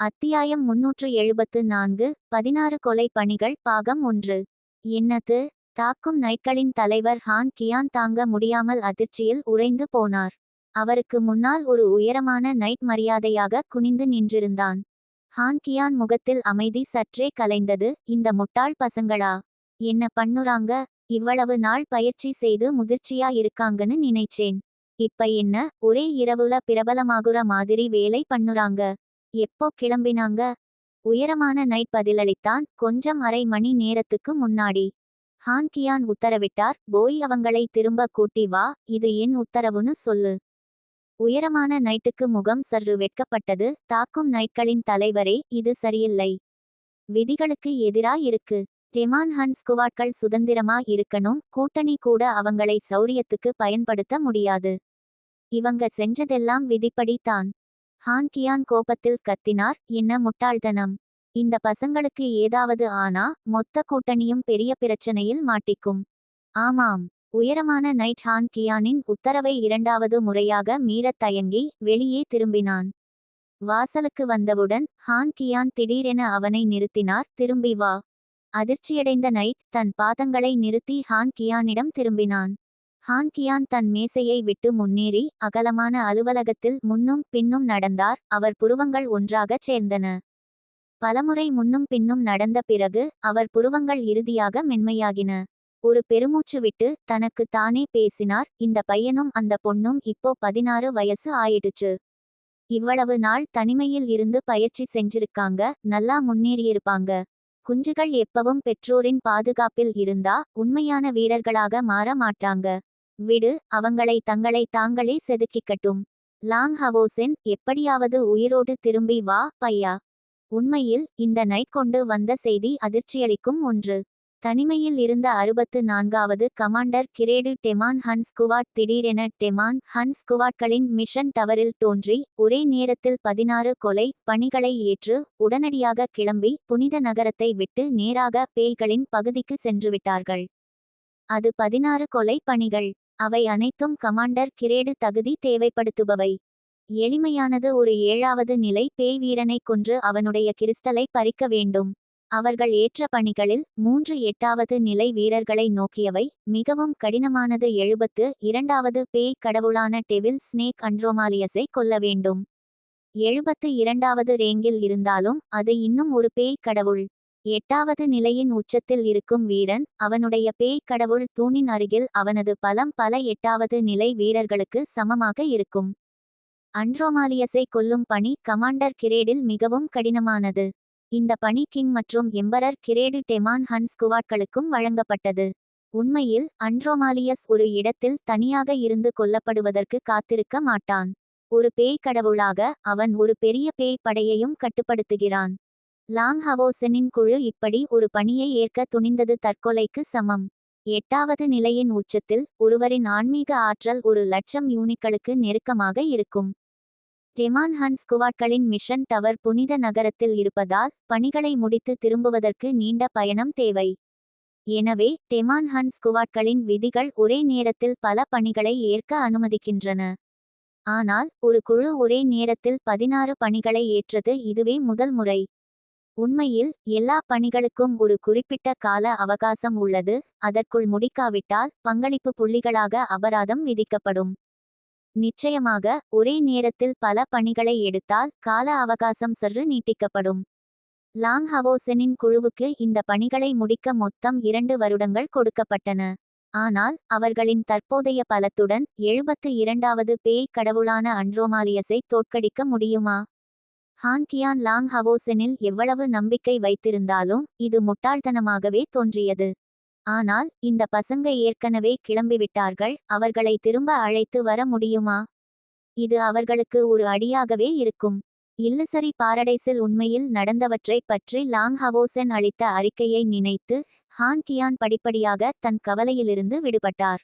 அத்தியாயம் முன்னூற்று எழுபத்து நான்கு பதினாறு கொலை பணிகள் பாகம் ஒன்று. என்னது? தாக்கும் நைட்களின் தலைவர் ஹான் கியான் தாங்க முடியாமல் அதிர்ச்சியில் உறைந்து போனார். அவருக்கு முன்னால் ஒரு உயரமான நைட் மரியாதையாக குனிந்து நின்றிருந்தான். ஹான் கியான் முகத்தில் அமைதி சற்றே கலைந்தது இந்த முட்டாள் பசங்களா? என்ன பண்ணுறாங்க? இவ்வளவு நாள் பயிற்சி செய்து முதிர்ச்சியா இருக்காங்கன்னு நினைச்சேன். இப்ப என்ன? ஒரே இரவுல பிரபலமாகுற மாதிரி வேலை பண்ணுறாங்க. எப்போ கிளம்பினாங்க? உயரமான நைட் பதிலளித்தான் கொஞ்சம் அரை மணி நேரத்துக்கு முன்னாடி. ஹான் கியான் உத்தரவிட்டார் போய் அவங்களை திரும்ப கூட்டி வா இது என் உத்தரவுன்னு சொல்லு. உயரமான நைட்டுக்கு முகம் சற்று வெட்கப்பட்டது தாக்கும் நைட்களின் தலைவரே இது சரியில்லை. விதிகளுக்கு எதிரா இருக்கு. டெமான் ஹன் ஸ்குவாட்கள் சுதந்திரமா இருக்கணும் கூட்டணி கூட அவங்களை சௌரியத்துக்கு பயன்படுத்த முடியாது. இவங்க செஞ்சதெல்லாம் விதிப்படி தான். ஹான் கியான் கோபத்தில் கத்தினார். என்ன முட்டாள்தனம். இந்த பசங்களுக்கு ஏதாவது ஆனா மொத்த கூட்டணியும் பெரிய பிரச்சனையில் மாட்டிக்கும். ஆமாம். உயரமான நைட் ஹான் கியானின் உத்தரவை இரண்டாவது முறையாக மீறத் தயங்கி வெளியே திரும்பினான். வாசலுக்கு வந்தவுடன் ஹான் கியான் திடீரென அவனை நிறுத்தினார். திரும்பி வா. அதிர்ச்சியடைந்த நைட் தன் பாதங்களை நிறுத்தி ஹான் கியானிடம் திரும்பினான். ஹான் கியான் தன் மேசையை விட்டு முன்னேறி அகலமான அலுவலகத்தில் முன்னும் பின்னும் நடந்தார். அவர் புருவங்கள் ஒன்றாகச் சேர்ந்தன. பலமுறை முன்னும் பின்னும் நடந்த பிறகு அவர் புருவங்கள் இறுதியாக மென்மையாகின. ஒரு பெருமூச்சு விட்டு தனக்கு தானே பேசினார். இந்த பையனும் அந்த பொண்ணும் இப்போ பதினாறு வயசு ஆயிடுச்சு. இவ்வளவு நாள் தனிமையில் இருந்து பயிற்சி செஞ்சிருக்காங்க. நல்லா முன்னேறியிருப்பாங்க. குஞ்சுகள் எப்பவும் பெற்றோரின் பாதுகாப்பில் இருந்தா உண்மையான வீரர்களாக மாற மாட்டாங்க. விடு அவங்களை தங்களை தாங்களே செதுக்கிக்கட்டும். லாங் ஹவோசென் எப்படியாவது உயிரோடு திரும்பி வா பையா. உண்மையில் இந்த நைட் கொண்டு வந்த செய்தி அதிர்ச்சியளிக்கும் ஒன்று. தனிமையில் இருந்த அறுபத்து நான்காவது commander grade demon Hun squad திடீரென டெமான் ஹன் ஸ்குவாட்களின் மிஷன் டவரில் தோன்றி ஒரே நேரத்தில் பதினாறு கொலை பணிகளை ஏற்று உடனடியாக கிளம்பி புனித நகரத்தை விட்டு நேராக பேய்களின் பகுதிக்கு சென்றுவிட்டார்கள் அது பதினாறு கொலை பணிகள். அவை அனைத்தும் கமாண்டர் கிரேடு தகுதி தேவைப்படுத்துபவை. எளிமையானது ஒரு ஏழாவது நிலை பேய் வீரனை கொன்று அவனுடைய கிறிஸ்டலை பறிக்க வேண்டும். அவர்கள் ஏற்ற பணிகளில் மூன்று எட்டாவது நிலை வீரர்களை நோக்கியவை. மிகவும் கடினமானது எழுபத்து இரண்டாவது பேய் கடவுளான டெவில் ஸ்னேக் அண்ட்ரோமாலியஸை கொல்ல வேண்டும். எழுபத்து இரண்டாவது ரேங்கில் இருந்தாலும் அது இன்னும் ஒரு பேய் கடவுள். எட்டாவது நிலையின் உச்சத்தில் இருக்கும் வீரன் அவனுடைய பேய் கடவுள் தூணின் அருகில் அவனது பலம் பல எட்டாவது நிலை வீரர்களுக்கு சமமாக இருக்கும். அண்ட்ரோமாலியஸை கொல்லும் பணி கமாண்டர் கிரேடில் மிகவும் கடினமானது. இந்த பணி கிங் மற்றும் எம்பரர் கிரேடு டெமான் ஹன் ஸ்குவாட்களுக்கும் வழங்கப்பட்டது. உண்மையில் அண்ட்ரோமாலியஸ் ஒரு இடத்தில் தனியாக இருந்து கொல்லப்படுவதற்கு காத்திருக்க மாட்டான். ஒரு பேய் கடவுளாக அவன் ஒரு பெரிய பேய் படையையும் கட்டுப்படுத்துகிறான். லாங் ஹவோசனின் குழு இப்படி ஒரு பணியை ஏற்க துணிந்தது தற்கொலைக்கு சமம். எட்டாவது நிலையின் உச்சத்தில் ஒருவரின் ஆன்மீக ஆற்றல் ஒரு லட்சம் யூனிட்களுக்கு நெருக்கமாக இருக்கும். டெமான் ஹன் ஸ்குவாட்களின் மிஷன் டவர் புனித நகரத்தில் இருப்பதால் பணிகளை முடித்து திரும்புவதற்கு நீண்ட பயணம் தேவை. எனவே டெமான் ஹன் ஸ்குவாட்களின் விதிகள் ஒரே நேரத்தில் பல பணிகளை ஏற்க அனுமதிக்கின்றன. ஆனால் ஒரு குழு ஒரே நேரத்தில் பதினாறு பணிகளை ஏற்றது இதுவே முதல் முறை. உண்மையில் எல்லா பணிகளுக்கும் ஒரு குறிப்பிட்ட கால அவகாசம் உள்ளது அதற்குள் முடிக்காவிட்டால் பங்களிப்பு புள்ளிகளாக அபராதம் விதிக்கப்படும். நிச்சயமாக ஒரே நேரத்தில் பல பணிகளை எடுத்தால் கால அவகாசம் சற்று நீட்டிக்கப்படும். லாங் ஹவோசெனின் குழுவுக்கு இந்த பணிகளை முடிக்க மொத்தம் இரண்டு வருடங்கள் கொடுக்கப்பட்டன. ஆனால் அவர்களின் தற்போதைய பலத்துடன் எழுபத்து இரண்டாவது பேய் கடவுளான அண்ட்ரோமாலியஸை தோற்கடிக்க முடியுமா? ஹான்கியான் லாங் ஹவோசெனில் எவ்வளவு நம்பிக்கை வைத்திருந்தாலும் இது முட்டாள்தனமாகவே தோன்றியது. ஆனால் இந்த பசங்க ஏற்கனவே கிளம்பிவிட்டார்கள் அவர்களை திரும்ப அழைத்து வர முடியுமா? இது அவர்களுக்கு ஒரு அடியாகவே இருக்கும். இல்லுசரி பாரடைஸில் உண்மையில் நடந்தவற்றை பற்றி லாங் ஹவோசென் அளித்த அறிக்கையை நினைத்து ஹான் கியான் படிப்படியாக தன் கவலையிலிருந்து விடுபட்டார்.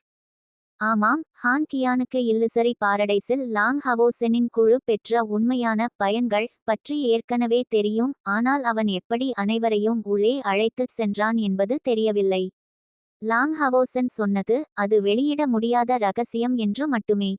ஆமாம் ஹான் கியானுக்கு இல்லுசரி பாரடைஸில் லாங் ஹவோசெனின் குழு பெற்ற உண்மையான பயன்கள் பற்றி ஏற்கனவே தெரியும் ஆனால் அவன் எப்படி அனைவரையும் உள்ளே அழைத்துச் சென்றான் என்பது தெரியவில்லை. லாங் ஹவோசன் சொன்னது அது வெளியிட முடியாத ரகசியம் என்று மட்டுமே.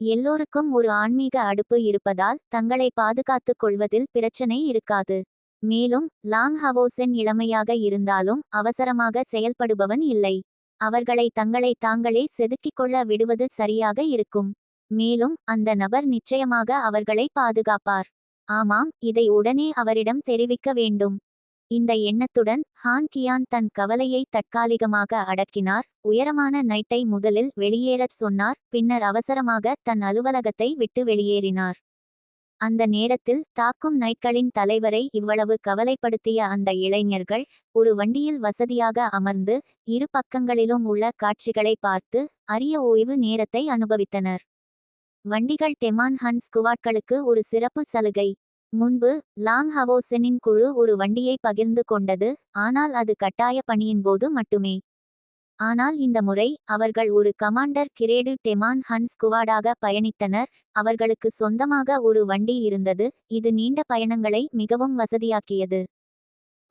எல்லோருக்கும் ஒரு ஆன்மீக அடுப்பு இருப்பதால் தங்களை பாதுகாத்துக் கொள்வதில் பிரச்சனை இருக்காது. மேலும் லாங் ஹவோசென் இளமையாக இருந்தாலும் அவசரமாக செயல்படுபவன் இல்லை. அவர்களை தங்களை தாங்களே செதுக்கிக் கொள்ள விடுவது சரியாக இருக்கும். மேலும் அந்த நபர் நிச்சயமாக அவர்களை பாதுகாப்பார். ஆமாம் இதை உடனே அவரிடம் தெரிவிக்க வேண்டும். இந்த எண்ணத்துடன் ஹான் கியான் தன் கவலையை தற்காலிகமாக அடக்கினார். உயரமான நைட்டை முதலில் வெளியேறச் சொன்னார். பின்னர் அவசரமாக தன் அலுவலகத்தை விட்டு வெளியேறினார். அந்த நேரத்தில் தாக்கும் நைட்களின் தலைவரை இவ்வளவு கவலைப்படுத்திய அந்த இளைஞர்கள் ஒரு வண்டியில் வசதியாக அமர்ந்து இரு பக்கங்களிலும் உள்ள காட்சிகளை பார்த்து அரிய ஓய்வு நேரத்தை அனுபவித்தனர். வண்டிகள் டெமான் ஹன் ஸ்குவாட்களுக்கு ஒரு சிறப்பு சலுகை. முன்பு லாங் ஹவோசனின் குழு ஒரு வண்டியை பகிர்ந்து கொண்டது ஆனால் அது கட்டாய பணியின் போது மட்டுமே. ஆனால் இந்த முறை அவர்கள் ஒரு கமாண்டர் கிரேடு டெமான் ஹன் ஸ்குவாடாக பயணித்தனர். அவர்களுக்கு சொந்தமாக ஒரு வண்டி இருந்தது. இது நீண்ட பயணங்களை மிகவும் வசதியாக்கியது.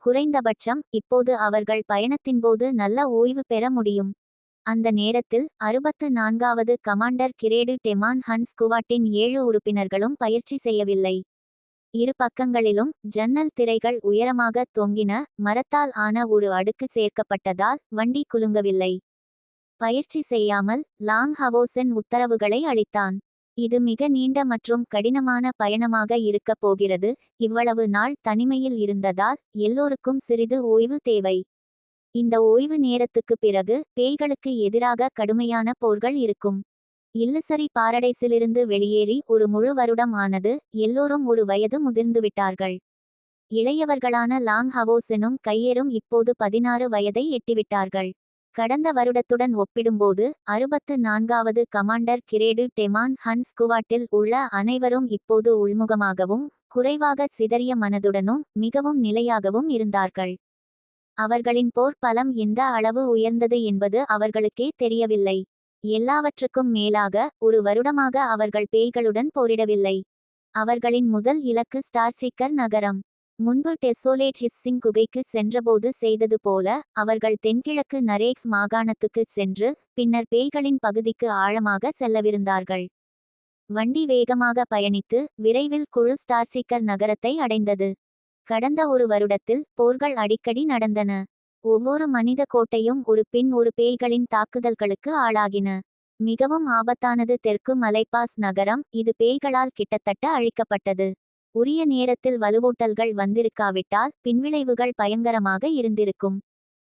குறைந்தபட்சம் இப்போது அவர்கள் பயணத்தின்போது நல்ல ஓய்வு பெற முடியும். அந்த நேரத்தில் அறுபத்து நான்காவது கமாண்டர் கிரேடு டெமான் ஹன் ஸ்குவாட்டின் ஏழு உறுப்பினர்களும் பயிற்சி செய்யவில்லை. இரு பக்கங்களிலும் ஜன்னல் திரைகள் உயரமாக தொங்கின மரத்தால் ஆன ஒரு அடுக்கு சேர்க்கப்பட்டதால் வண்டி குலுங்கவில்லை. பயிற்சி செய்யாமல் லாங் ஹவோசன் உத்தரவுகளை அளித்தான். இது மிக நீண்ட மற்றும் கடினமான பயணமாக இருக்கப் போகிறது. இவ்வளவு நாள் தனிமையில் இருந்ததால் எல்லோருக்கும் சிறிது ஓய்வு தேவை. இந்த ஓய்வு நேரத்துக்கு பிறகு பேய்களுக்கு எதிராக கடுமையான போர்கள் இருக்கும். இல்லுசரி பாரடைஸிலிருந்து வெளியேறி ஒரு முழு வருடம் ஆனது எல்லோரும் ஒரு வயது முதிர்ந்துவிட்டார்கள் இளையவர்களான லாங் ஹவோசெனும் கையேறும் இப்போது பதினாறு வயதை எட்டிவிட்டார்கள். கடந்த வருடத்துடன் ஒப்பிடும்போது அறுபத்து நான்காவது கமாண்டர் கிரேடு டெமான் ஹன் ஸ்குவாட்டில் உள்ள அனைவரும் இப்போது உள்முகமாகவும் குறைவாக சிதறிய மனதுடனும் மிகவும் நிலையாகவும் இருந்தார்கள். அவர்களின் போர் பலம் எந்த அளவு உயர்ந்தது என்பது அவர்களுக்கே தெரியவில்லை. எல்லாவற்றுக்கும் மேலாக ஒரு வருடமாக அவர்கள் பேய்களுடன் போரிடவில்லை. அவர்களின் முதல் இலக்கு ஸ்டார்சிக்கர் நகரம். முன்பு டெசோலேட் ஹிஸ்ஸிங் குகைக்கு சென்றபோது செய்தது போல அவர்கள் தென்கிழக்கு நரேக்ஸ் மாகாணத்துக்கு சென்று பின்னர் பேய்களின் பகுதிக்கு ஆழமாக செல்லவிருந்தார்கள். வண்டி வேகமாக பயணித்து விரைவில் குழு ஸ்டார்சிக்கர் நகரத்தை அடைந்தது. கடந்த ஒரு வருடத்தில் போர்கள் அடிக்கடி நடந்தன. ஒவ்வொரு மனித கோட்டையும் ஒரு பின் ஒரு பேய்களின் தாக்குதல்களுக்கு ஆளாகின. மிகவும் ஆபத்தானது தெற்கு மலைப்பாஸ் நகரம் இது பேய்களால் கிட்டத்தட்ட அழிக்கப்பட்டது. உரிய நேரத்தில் வலுவூட்டல்கள் வந்திருக்காவிட்டால் பின்விளைவுகள் பயங்கரமாக இருந்திருக்கும்.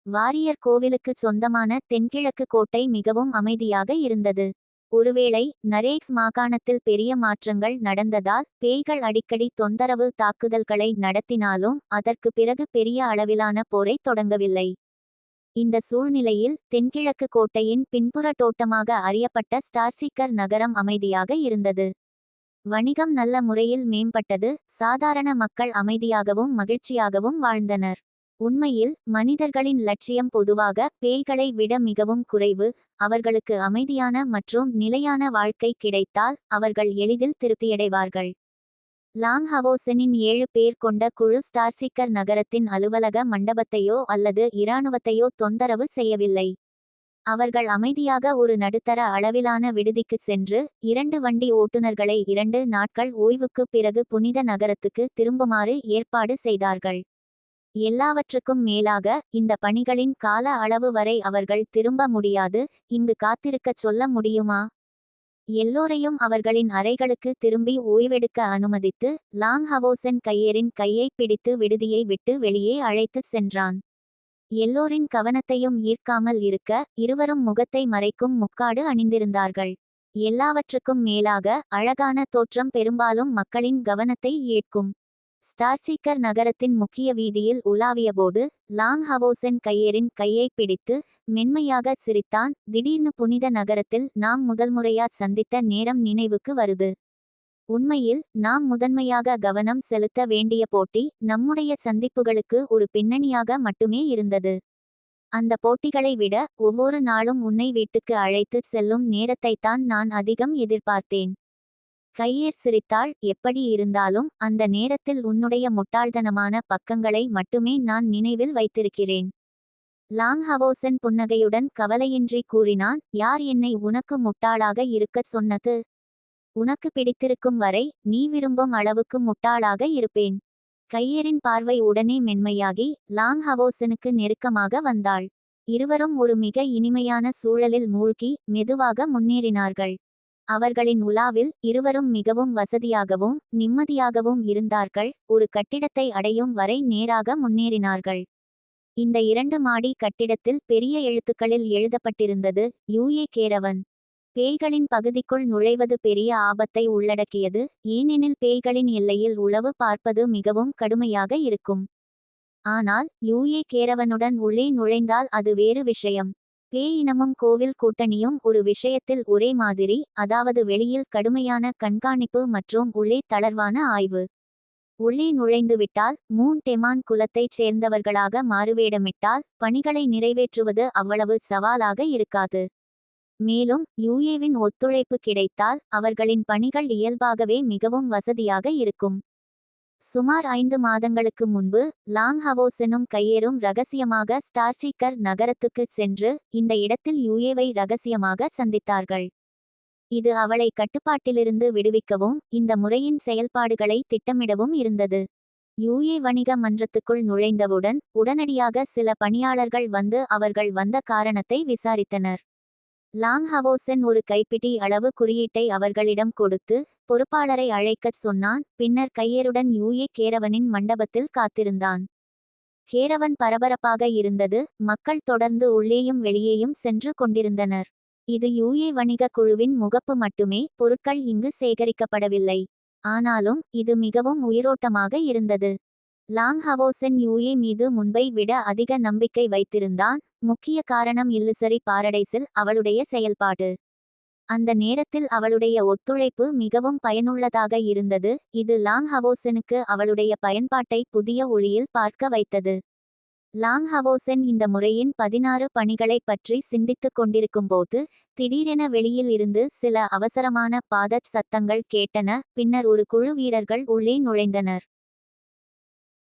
வாரியர் கோவிலுக்கு சொந்தமான தென்கிழக்கு கோட்டை மிகவும் அமைதியாக இருந்தது. ஒருவேளை நரேக்ஸ் மாகாணத்தில் பெரிய மாற்றங்கள் நடந்ததால் பேய்கள் அடிக்கடி தொந்தரவு தாக்குதல்களை நடத்தினாலும் அதற்கு பிறகு பெரிய அளவிலான போரை தொடங்கவில்லை. இந்த சூழ்நிலையில் தென்கிழக்கு கோட்டையின் பின்புற தோட்டமாக அறியப்பட்ட ஸ்டார்சிக்கர் நகரம் அமைதியாக இருந்தது. வணிகம் நல்ல முறையில் மேம்பட்டது சாதாரண மக்கள் அமைதியாகவும் மகிழ்ச்சியாகவும் வாழ்ந்தனர். உண்மையில் மனிதர்களின் லட்சியம் பொதுவாக பேய்களை விட மிகவும் குறைவு அவர்களுக்கு அமைதியான மற்றும் நிலையான வாழ்க்கை கிடைத்தால் அவர்கள் எளிதில் திருப்தியடைவார்கள். லாங் ஹவோசனின் ஏழு பேர் கொண்ட குழு ஸ்டார்சிக்கர் நகரத்தின் அலுவலக மண்டபத்தையோ அல்லது இராணுவத்தையோ தொந்தரவு செய்யவில்லை. அவர்கள் அமைதியாக ஒரு நடுத்தர அளவிலான விடுதிக்கு சென்று இரண்டு வண்டி ஓட்டுநர்களை இரண்டு நாட்கள் ஓய்வுக்குப் பிறகு புனித நகரத்துக்கு திரும்புமாறு ஏற்பாடு செய்தார்கள். எல்லாவற்றுக்கும் மேலாக இந்த பணிகளின் கால அளவு வரை அவர்கள் திரும்ப முடியாது. இங்கு காத்திருக்கச் சொல்ல முடியுமா? எல்லோரையும் அவர்களின் அறைகளுக்கு திரும்பி ஓய்வெடுக்க அனுமதித்து லாங் ஹவோசன் கையேரின் கையை பிடித்து விடுதியை விட்டு வெளியே அழைத்துச் சென்றான். எல்லோரின் கவனத்தையும் ஈர்க்காமல் இருக்க இருவரும் முகத்தை மறைக்கும் முக்காடு அணிந்திருந்தார்கள். எல்லாவற்றுக்கும் மேலாக அழகான தோற்றம் பெரும்பாலும் மக்களின் கவனத்தை ஈர்க்கும். ஸ்டார்சிக்கர் நகரத்தின் முக்கிய வீதியில் உலாவியபோது லாங் ஹவோசன் கையேரின் கையை பிடித்து மென்மையாக சிரித்தான் திடீர்னு புனித நகரத்தில் நாம் முதல்முறையா சந்தித்த நேரம் நினைவுக்கு வருது. உண்மையில் நாம் முதன்மையாக கவனம் செலுத்த வேண்டிய போட்டி நம்முடைய சந்திப்புகளுக்கு ஒரு பின்னணியாக மட்டுமே இருந்தது. அந்த போட்டிகளை விட ஒவ்வொரு நாளும் உன்னை வீட்டுக்கு அழைத்து செல்லும் நேரத்தைத்தான் நான் அதிகம் எதிர்பார்த்தேன். கையேர் சிரித்தாள். எப்படி இருந்தாலும் அந்த நேரத்தில் உன்னுடைய முட்டாள்தனமான பக்கங்களை மட்டுமே நான் நினைவில் வைத்திருக்கிறேன் லாங் ஹவோசன் புன்னகையுடன் கவலையின்றி கூறினான். யார் என்னை உனக்கு முட்டாளாக இருக்கச் சொன்னது? உனக்கு பிடித்திருக்கும் வரை நீ விரும்பும் அளவுக்கு முட்டாளாக இருப்பேன் கையரின் பார்வை உடனே மென்மையாகி லாங் ஹவோசனுக்கு நெருக்கமாக வந்தாள். இருவரும் ஒரு மிக இனிமையான சூழலில் மூழ்கி மெதுவாக முன்னேறினார்கள். அவர்களின் உலாவில் இருவரும் மிகவும் வசதியாகவும் நிம்மதியாகவும் இருந்தார்கள். ஒரு கட்டிடத்தை அடையும் வரை நேராக முன்னேறினார்கள். இந்த இரண்டு மாடி கட்டிடத்தில் பெரிய எழுத்துக்களில் எழுதப்பட்டிருந்தது யூஏ கேரவன். பேய்களின் பகுதிக்குள் நுழைவது பெரிய ஆபத்தை உள்ளடக்கியது ஏனெனில் பேய்களின் எல்லையில் உளவு பார்ப்பது மிகவும் கடுமையாக இருக்கும். ஆனால் யூஏ கேரவனுடன் உள்ளே நுழைந்தால் அது வேறு விஷயம். பேய் இனமும் கோவில் கூட்டணியும் ஒரு விஷயத்தில் ஒரே மாதிரி அதாவது வெளியில் கடுமையான கண்காணிப்பு மற்றும் உள்ளே தளர்வான ஆய்வு. உள்ளே நுழைந்துவிட்டால் மூன் டெமான் குலத்தைச் சேர்ந்தவர்களாக மாறுவேடமிட்டால் பணிகளை நிறைவேற்றுவது அவ்வளவு சவாலாக இருக்காது. மேலும் யுஏவின் ஒத்துழைப்பு கிடைத்தால் அவர்களின் பணிகள் இயல்பாகவே மிகவும் வசதியாக இருக்கும். சுமார் ஐந்து மாதங்களுக்கு முன்பு லாங் ஹவோசெனும் கையேறும் ரகசியமாக ஸ்டார்ச்சிக்கர் நகரத்துக்குச் சென்று இந்த இடத்தில் யுஏவை ரகசியமாக சந்தித்தார்கள். இது அவளை கட்டுப்பாட்டிலிருந்து விடுவிக்கவும் இந்த முறையின் செயல்பாடுகளை திட்டமிடவும் இருந்தது. யுஏ வணிக மன்றத்துக்குள் நுழைந்தவுடன் உடனடியாக சில பணியாளர்கள் வந்து அவர்கள் வந்த காரணத்தை விசாரித்தனர். லாங் ஹவோசென் ஒரு கைப்பிடி அளவு குறியீட்டை அவர்களிடம் கொடுத்து பொறுப்பாளரை அழைக்கச் சொன்னான். பின்னர் கையருடன் யூஏ கேரவனின் மண்டபத்தில் காத்திருந்தான். கேரவன் பரபரப்பாக இருந்தது. மக்கள் தொடர்ந்து உள்ளேயும் வெளியேயும் சென்று கொண்டிருந்தனர். இது யூஏ வணிக குழுவின் முகப்பு மட்டுமே. பொருட்கள் இங்கு சேகரிக்கப்படவில்லை. ஆனாலும் இது மிகவும் உயிரோட்டமாக இருந்தது. லாங் ஹவோசன் யூஏ மீது முன்பை விட அதிக நம்பிக்கை வைத்திருந்தான். முக்கிய காரணம் இல்லுசரி பாரடைஸில் அவளுடைய செயல்பாடு. அந்த நேரத்தில் அவளுடைய ஒத்துழைப்பு மிகவும் பயனுள்ளதாக இருந்தது. இது லாங் ஹவோசனுக்கு அவளுடைய பயன்பாட்டை புதிய ஒளியில் பார்க்க வைத்தது. லாங் ஹவோசன் இந்த முறையின் பதினாறு பணிகளை பற்றி சிந்தித்துக் கொண்டிருக்கும்போது திடீரென வெளியில் இருந்து சில அவசரமான பாதச் சத்தங்கள் கேட்டன. பின்னர் ஒரு குழு வீரர்கள் உள்ளே நுழைந்தனர்.